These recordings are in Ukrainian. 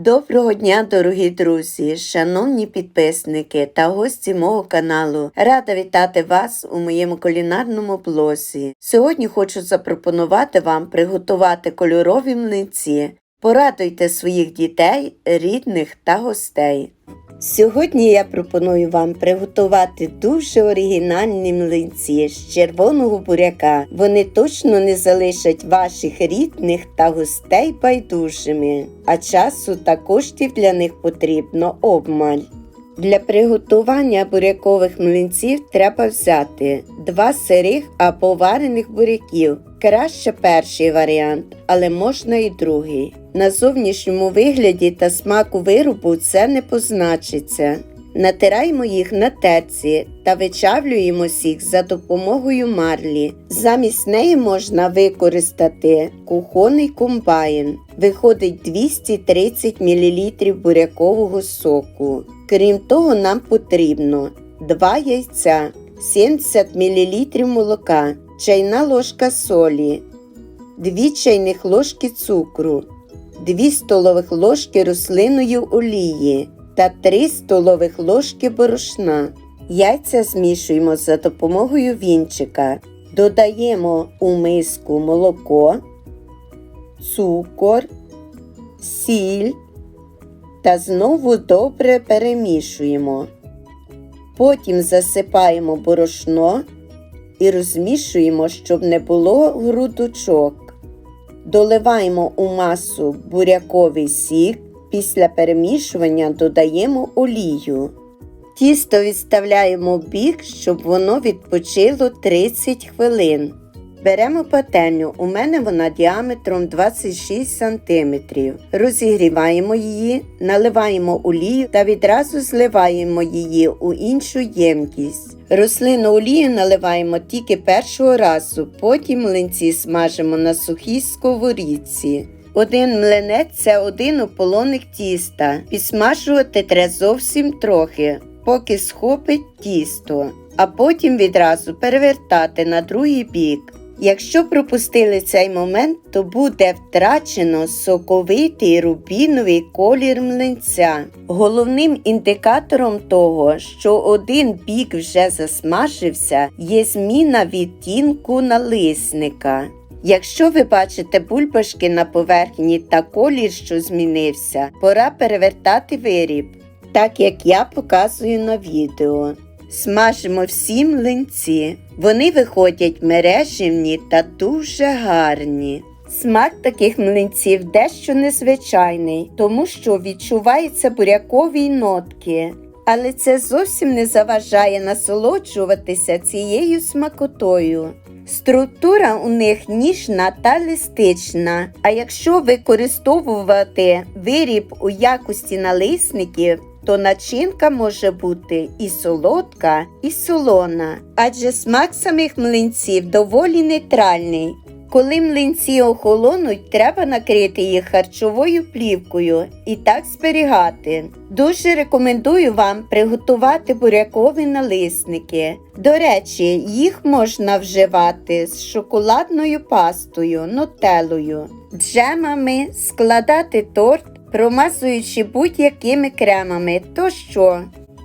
Доброго дня, дорогі друзі, шановні підписники та гості мого каналу. Рада вітати вас у моєму кулінарному блозі. Сьогодні хочу запропонувати вам приготувати кольорові млинці. Порадуйте своїх дітей, рідних та гостей. Сьогодні я пропоную вам приготувати дуже оригінальні млинці з червоного буряка. Вони точно не залишать ваших рідних та гостей байдужими, а часу та коштів для них потрібно обмаль. Для приготування бурякових млинців треба взяти два сирих або варених буряків. Краще перший варіант, але можна і другий. На зовнішньому вигляді та смаку виробу це не позначиться. Натираємо їх на терці та вичавлюємо сік за допомогою марлі. Замість неї можна використати кухонний комбайн. Виходить 230 мл бурякового соку. Крім того, нам потрібно 2 яйця, 70 мл молока, чайна ложка солі, 2 чайних ложки цукру, 2 столових ложки рослинної олії та 3 столових ложки борошна. Яйця змішуємо за допомогою вінчика. Додаємо у миску молоко, цукор, сіль та знову добре перемішуємо. Потім засипаємо борошно і розмішуємо, щоб не було грудочок. Доливаємо у масу буряковий сік. Після перемішування додаємо олію. Тісто відставляємо в бік, щоб воно відпочило 30 хвилин. Беремо пательню, у мене вона діаметром 26 см. Розігріваємо її, наливаємо олію та відразу зливаємо її у іншу ємкість. Рослинну олію наливаємо тільки першого разу, потім млинці смажимо на сухій сковорідці. Один млинець це один ополоник тіста. Підсмажувати треба зовсім трохи, поки схопить тісто, а потім відразу перевертати на другий бік. Якщо пропустили цей момент, то буде втрачено соковитий рубіновий колір млинця. Головним індикатором того, що один бік вже засмажився, є зміна відтінку налисника. Якщо ви бачите бульбашки на поверхні та колір, що змінився, пора перевертати виріб, так як я показую на відео. Смажимо всі млинці. Вони виходять мереживні та дуже гарні. Смак таких млинців дещо незвичайний, тому що відчуваються бурякові нотки. Але це зовсім не заважає насолоджуватися цією смакотою. Структура у них ніжна та листична. А якщо використовувати виріб у якості налисників, то начинка може бути і солодка, і солона, адже смак самих млинців доволі нейтральний. Коли млинці охолонуть, треба накрити їх харчовою плівкою і так зберігати. Дуже рекомендую вам приготувати бурякові налисники. До речі, їх можна вживати з шоколадною пастою, нутеллою, джемами, складати торт, промазуючи будь-якими кремами тощо.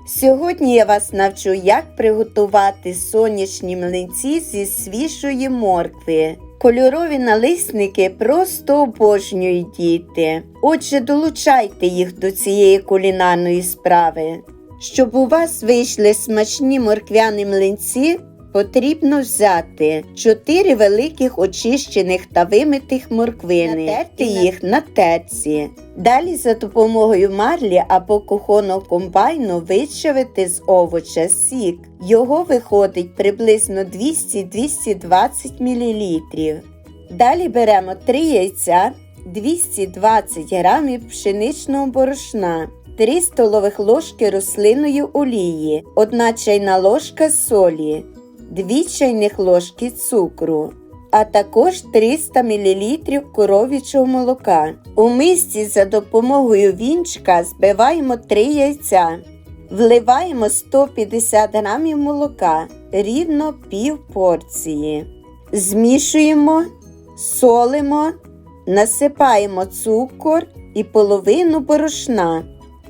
Сьогодні я вас навчу, як приготувати сонячні млинці зі свіжої моркви. Кольорові налисники просто обожнюють діти. Отже, долучайте їх до цієї кулінарної справи. Щоб у вас вийшли смачні морквяні млинці, потрібно взяти 4 великих очищених та вимитих морквини, натерти їх на терці. Далі за допомогою марлі або кухонного комбайну вичавити з овоча сік. Його виходить приблизно 200-220 мл. Далі беремо 3 яйця, 220 г пшеничного борошна, 3 столових ложки рослинної олії, 1 чайна ложка солі, 2 чайних ложки цукру, а також 300 мл коров'ячого молока. У мисці за допомогою вінчика збиваємо 3 яйця. Вливаємо 150 г молока, рівно пів порції. Змішуємо, солимо, насипаємо цукор і половину борошна.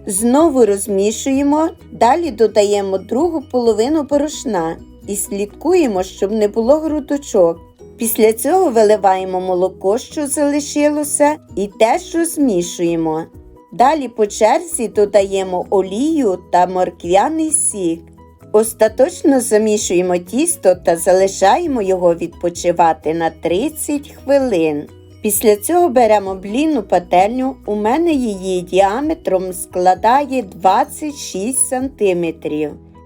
Знову розмішуємо, далі додаємо другу половину борошна і слідкуємо, щоб не було грудочок. Після цього виливаємо молоко, що залишилося, і теж розмішуємо. Далі по черзі додаємо олію та морквяний сік. Остаточно замішуємо тісто та залишаємо його відпочивати на 30 хвилин. Після цього беремо блінну пательню. У мене її діаметром складає 26 см.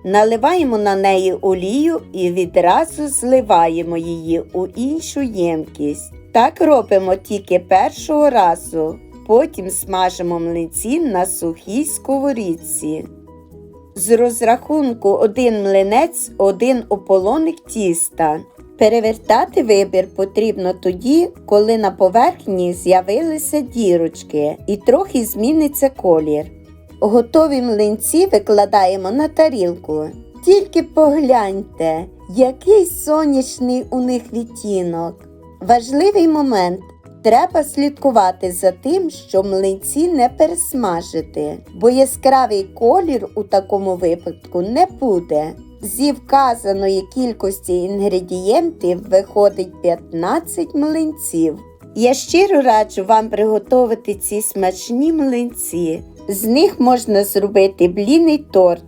Наливаємо на неї олію і відразу зливаємо її у іншу ємкість. Так робимо тільки першого разу. Потім смажимо млинці на сухій сковорідці. З розрахунку один млинець, один ополоник тіста. Перевертати вибір потрібно тоді, коли на поверхні з'явилися дірочки і трохи зміниться колір. Готові млинці викладаємо на тарілку. Тільки погляньте, який сонячний у них відтінок. Важливий момент. Треба слідкувати за тим, що млинці не пересмажити, бо яскравий колір у такому випадку не буде. Зі вказаної кількості інгредієнтів виходить 15 млинців. Я щиро раджу вам приготувати ці смачні млинці. З них можна зробити блінний торт,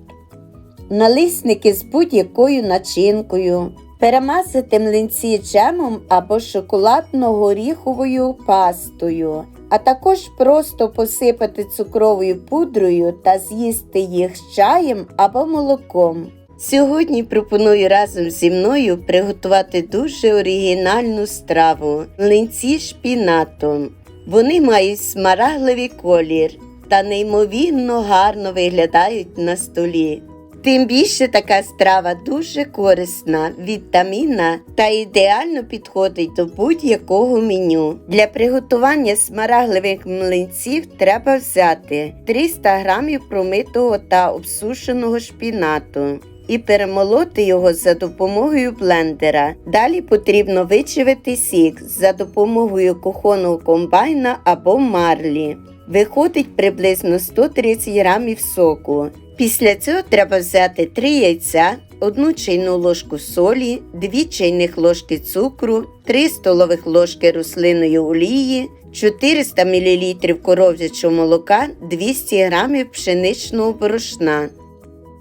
налисники з будь-якою начинкою, перемазати млинці джемом або шоколадно-горіховою пастою, а також просто посипати цукровою пудрою та з'їсти їх з чаєм або молоком. Сьогодні пропоную разом зі мною приготувати дуже оригінальну страву млинці шпінатом. Вони мають смарагливий колір та неймовірно гарно виглядають на столі. Тим більше така страва дуже корисна, вітамінна та ідеально підходить до будь-якого меню. Для приготування смарагливих млинців треба взяти 300 г промитого та обсушеного шпінату і перемолоти його за допомогою блендера. Далі потрібно вичавити сік за допомогою кухонного комбайна або марлі. Виходить приблизно 130 грамів соку. Після цього треба взяти 3 яйця, 1 чайну ложку солі, 2 чайних ложки цукру, 3 столових ложки рослинної олії, 400 мл коров'ячого молока, 200 г пшеничного борошна.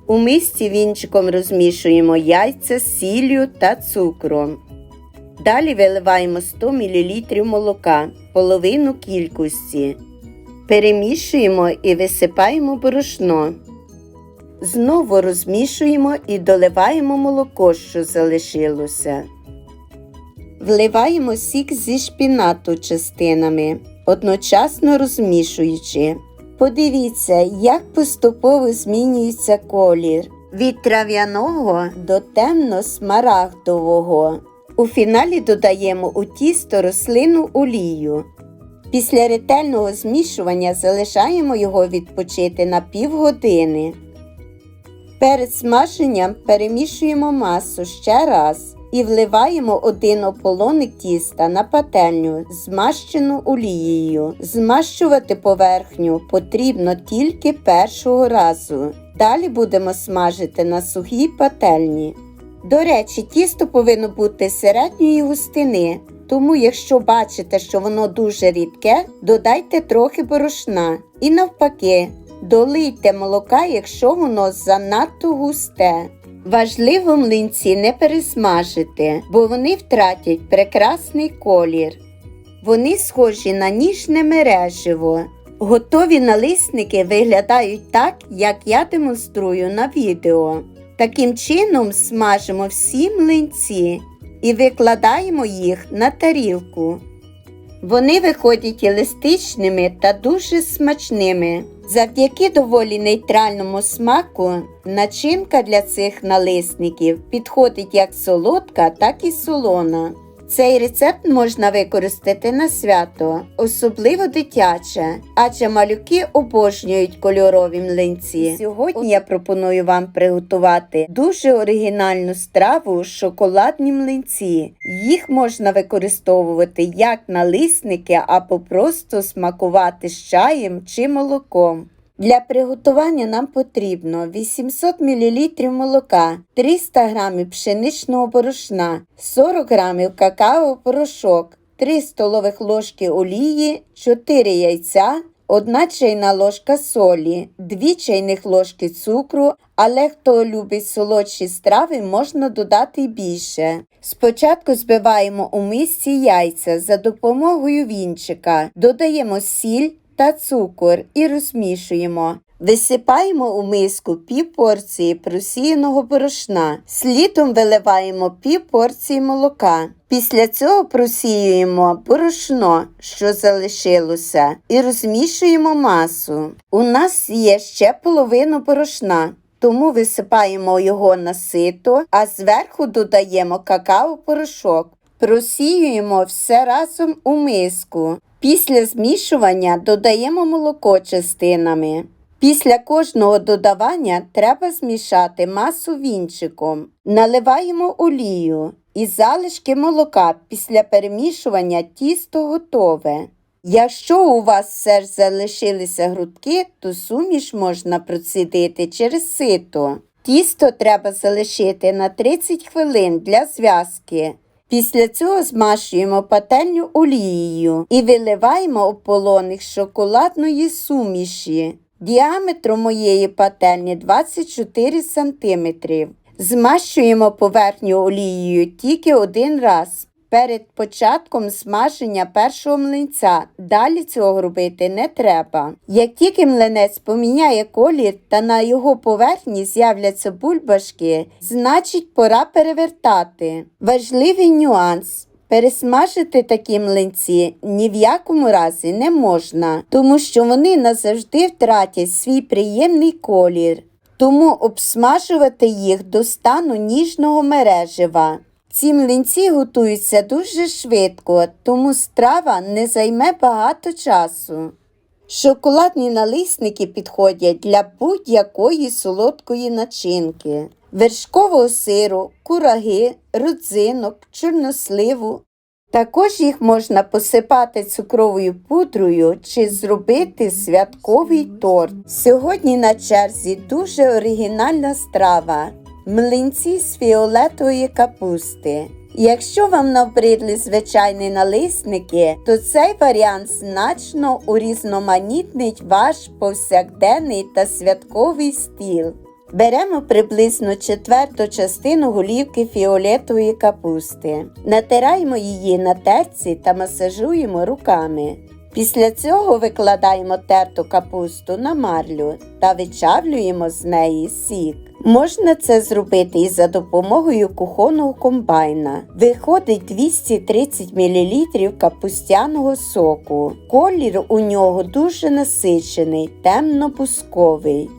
У мисці вінчиком розмішуємо яйця з сіллю та цукром. Далі виливаємо 100 мл молока, половину кількості. Перемішуємо і висипаємо борошно. Знову розмішуємо і доливаємо молоко, що залишилося. Вливаємо сік зі шпінату частинами, одночасно розмішуючи. Подивіться, як поступово змінюється колір від трав'яного до темно-смарагдового. У фіналі додаємо у тісто рослину олію. Після ретельного змішування залишаємо його відпочити на півгодини. Перед смаженням перемішуємо масу ще раз і вливаємо один ополоник тіста на пательню, змащену олією. Змащувати поверхню потрібно тільки першого разу. Далі будемо смажити на сухій пательні. До речі, тісто повинно бути середньої густини, тому якщо бачите, що воно дуже рідке, додайте трохи борошна. І навпаки, долийте молока, якщо воно занадто густе. Важливо млинці не пересмажити, бо вони втратять прекрасний колір. Вони схожі на ніжне мереживо. Готові налисники виглядають так, як я демонструю на відео. Таким чином смажимо всі млинці і викладаємо їх на тарілку. Вони виходять еластичними та дуже смачними. Завдяки доволі нейтральному смаку начинка для цих налисників підходить як солодка, так і солона. Цей рецепт можна використати на свято, особливо дитяче, адже малюки обожнюють кольорові млинці. Сьогодні я пропоную вам приготувати дуже оригінальну страву шоколадні млинці. Їх можна використовувати як налисники або просто смакувати з чаєм чи молоком. Для приготування нам потрібно 800 мл молока, 300 г пшеничного борошна, 40 г какао-порошок, 3 столових ложки олії, 4 яйця, 1 чайна ложка солі, 2 чайних ложки цукру, але хто любить солодші страви, можна додати більше. Спочатку збиваємо у мисці яйця за допомогою вінчика, додаємо сіль та цукор і розмішуємо. Висипаємо у миску пів порції просіяного борошна. Слідом виливаємо пів порції молока. Після цього просіюємо борошно, що залишилося, і розмішуємо масу. У нас є ще половина борошна. Тому висипаємо його на сито, а зверху додаємо какао-порошок. Просіюємо все разом у миску. Після змішування додаємо молоко частинами. Після кожного додавання треба змішати масу вінчиком. Наливаємо олію і залишки молока після перемішування тісто готове. Якщо у вас все ж залишилися грудки, то суміш можна процідити через сито. Тісто треба залишити на 30 хвилин для зв'язки. Після цього змащуємо пательню олією і виливаємо ополоник шоколадної суміші. Діаметр моєї пательні 24 см. Змащуємо поверхню олією тільки один раз. Перед початком смаження першого млинця. Далі цього робити не треба. Як тільки млинець поміняє колір та на його поверхні з'являться бульбашки, значить пора перевертати. Важливий нюанс. Пересмажити такі млинці ні в якому разі не можна, тому що вони назавжди втратять свій приємний колір. Тому обсмажувати їх до стану ніжного мережива. Ці млинці готуються дуже швидко, тому страва не займе багато часу. Шоколадні налисники підходять для будь-якої солодкої начинки, вершкового сиру, кураги, родзинок, чорносливу. Також їх можна посипати цукровою пудрою чи зробити святковий торт. Сьогодні на черзі дуже оригінальна страва млинці з фіолетової капусти. Якщо вам набридли звичайні налисники, то цей варіант значно урізноманітнить ваш повсякденний та святковий стіл. Беремо приблизно четверту частину голівки фіолетової капусти. Натираємо її на терці та масажуємо руками. Після цього викладаємо терту капусту на марлю та вичавлюємо з неї сік. Можна це зробити і за допомогою кухонного комбайна. Виходить 230 мл капустяного соку. Колір у нього дуже насичений, темно-бусковий.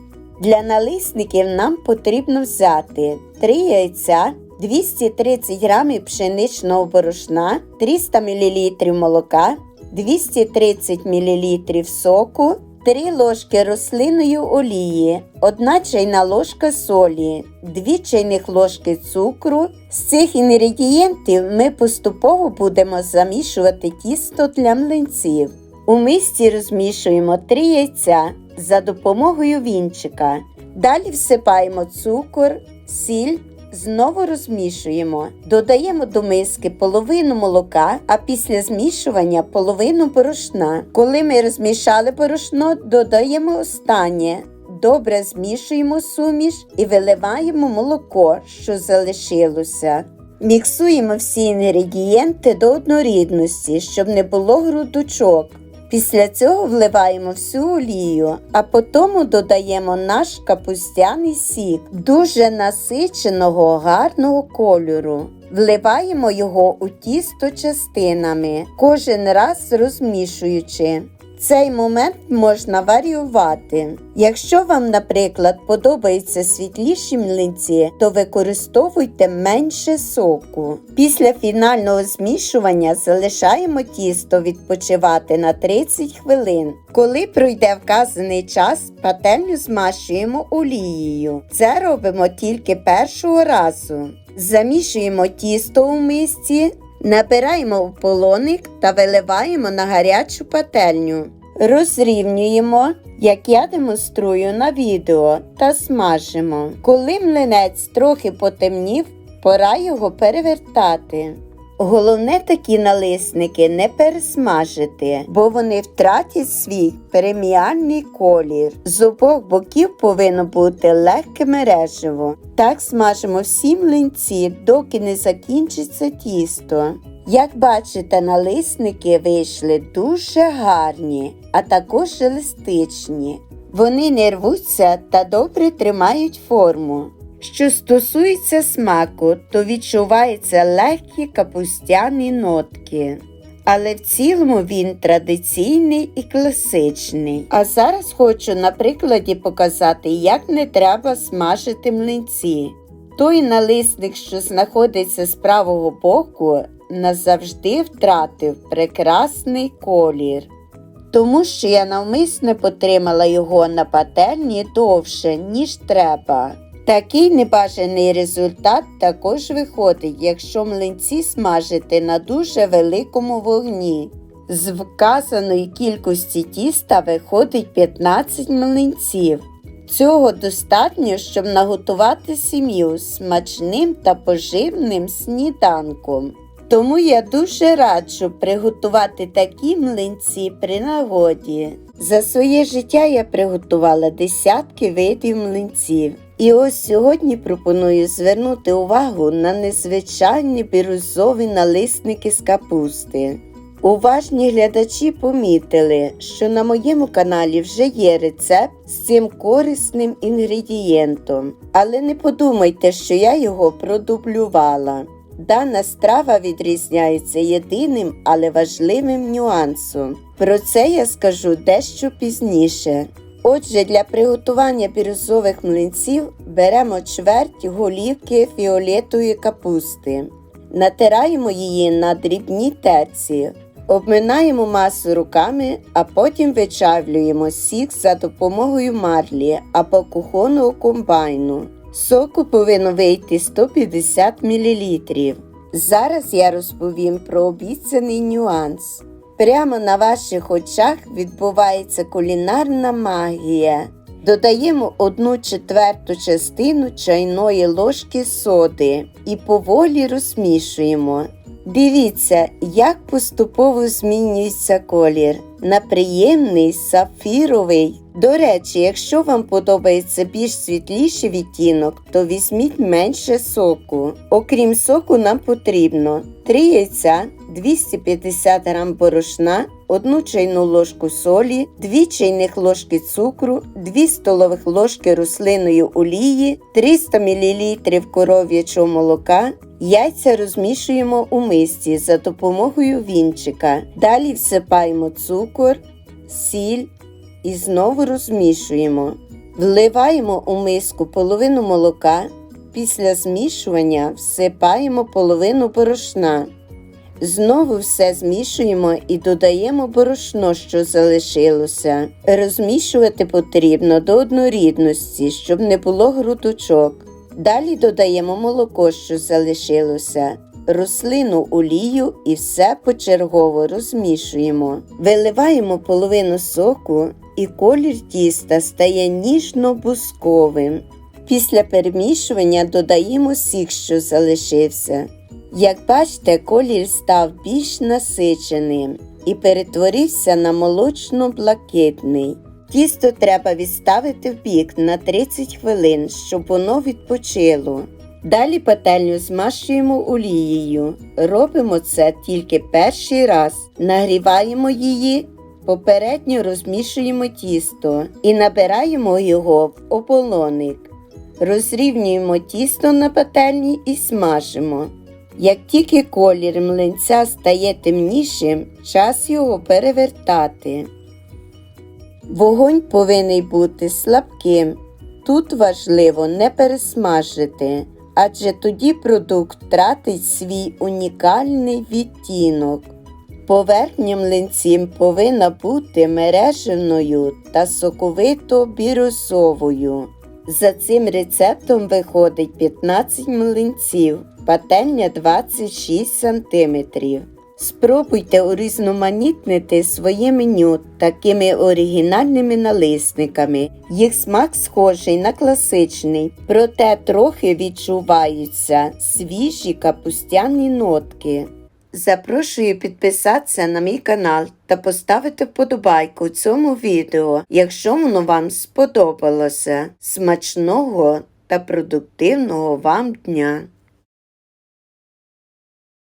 Для налисників нам потрібно взяти 3 яйця, 230 г пшеничного борошна, 300 мл молока, 230 мл соку, 3 ложки рослинної олії, 1 чайна ложка солі, 2 чайних ложки цукру. З цих інгредієнтів ми поступово будемо замішувати тісто для млинців. У мисці розмішуємо 3 яйця за допомогою вінчика. Далі всипаємо цукор, сіль, знову розмішуємо. Додаємо до миски половину молока, а після змішування половину борошна. Коли ми розмішали борошно, додаємо останнє. Добре змішуємо суміш і виливаємо молоко, що залишилося. Міксуємо всі інгредієнти до однорідності, щоб не було грудочок. Після цього вливаємо всю олію, а потім додаємо наш капустяний сік дуже насиченого гарного кольору. Вливаємо його у тісто частинами, кожен раз розмішуючи. Цей момент можна варіювати. Якщо вам, наприклад, подобаються світліші млинці, то використовуйте менше соку. Після фінального змішування залишаємо тісто відпочивати на 30 хвилин. Коли пройде вказаний час, пательню змащуємо олією. Це робимо тільки першого разу. Замішуємо тісто у мисці, набираємо у полоник та виливаємо на гарячу пательню. Розрівнюємо, як я демонструю на відео, та смажимо. Коли млинець трохи потемнів, пора його перевертати. Головне такі налисники не пересмажити, бо вони втратять свій преміальний колір. З обох боків повинно бути легке мережево. Так смажимо всі млинці, доки не закінчиться тісто. Як бачите, налисники вийшли дуже гарні, а також еластичні. Вони не рвуться та добре тримають форму. Що стосується смаку, то відчуваються легкі капустяні нотки. Але в цілому він традиційний і класичний. А зараз хочу на прикладі показати, як не треба смажити млинці. Той налисник, що знаходиться з правого боку, назавжди втратив прекрасний колір. Тому що я навмисне потримала його на пательні довше, ніж треба. Такий небажаний результат також виходить, якщо млинці смажити на дуже великому вогні. З вказаної кількості тіста виходить 15 млинців. Цього достатньо, щоб наготувати сім'ю смачним та поживним сніданком. Тому я дуже раджу приготувати такі млинці при нагоді. За своє життя я приготувала десятки видів млинців. І ось сьогодні пропоную звернути увагу на незвичайні бірюзові налисники з капусти. Уважні глядачі помітили, що на моєму каналі вже є рецепт з цим корисним інгредієнтом, але не подумайте, що я його продублювала. Дана страва відрізняється єдиним, але важливим нюансом. Про це я скажу дещо пізніше. Отже, для приготування бірюзових млинців беремо чверть голівки фіолетової капусти, натираємо її на дрібній терці, обминаємо масу руками, а потім вичавлюємо сік за допомогою марлі або кухонного комбайну. Соку повинно вийти 150 мл. Зараз я розповім про обіцяний нюанс. Прямо на ваших очах відбувається кулінарна магія. Додаємо одну четверту частину чайної ложки соди і поволі розмішуємо. Дивіться, як поступово змінюється колір на приємний сафіровий. До речі, якщо вам подобається більш світліший відтінок, то візьміть менше соку. Окрім соку, нам потрібно 3 яйця, 250 г борошна, 1 чайну ложку солі, 2 чайних ложки цукру, 2 столових ложки рослинної олії, 300 мл коров'ячого молока. Яйця розмішуємо у мисці за допомогою вінчика. Далі всипаємо цукор, сіль і знову розмішуємо. Вливаємо у миску половину молока. Після змішування всипаємо половину борошна. Знову все змішуємо і додаємо борошно, що залишилося. Розмішувати потрібно до однорідності, щоб не було грудочок. Далі додаємо молоко, що залишилося, рослину олію і все почергово розмішуємо. Виливаємо половину соку і колір тіста стає ніжно-бусковим. Після перемішування додаємо сік, що залишився. Як бачите, колір став більш насиченим і перетворився на молочно-блакитний. Тісто треба відставити в бік на 30 хвилин, щоб воно відпочило. Далі пательню змащуємо олією. Робимо це тільки перший раз. Нагріваємо її, попередньо розмішуємо тісто і набираємо його в ополоник. Розрівнюємо тісто на пательні і смажимо. Як тільки колір млинця стає темнішим, час його перевертати. Вогонь повинен бути слабким. Тут важливо не пересмажити, адже тоді продукт втратить свій унікальний відтінок. Поверхня млинців повинна бути мережевною та соковито бірусовою. За цим рецептом виходить 15 млинців, пательня 26 см. Спробуйте урізноманітнити своє меню такими оригінальними налисниками. Їх смак схожий на класичний, проте трохи відчуваються свіжі капустяні нотки. Запрошую підписатися на мій канал та поставити вподобайку цьому відео, якщо воно вам сподобалося. Смачного та продуктивного вам дня!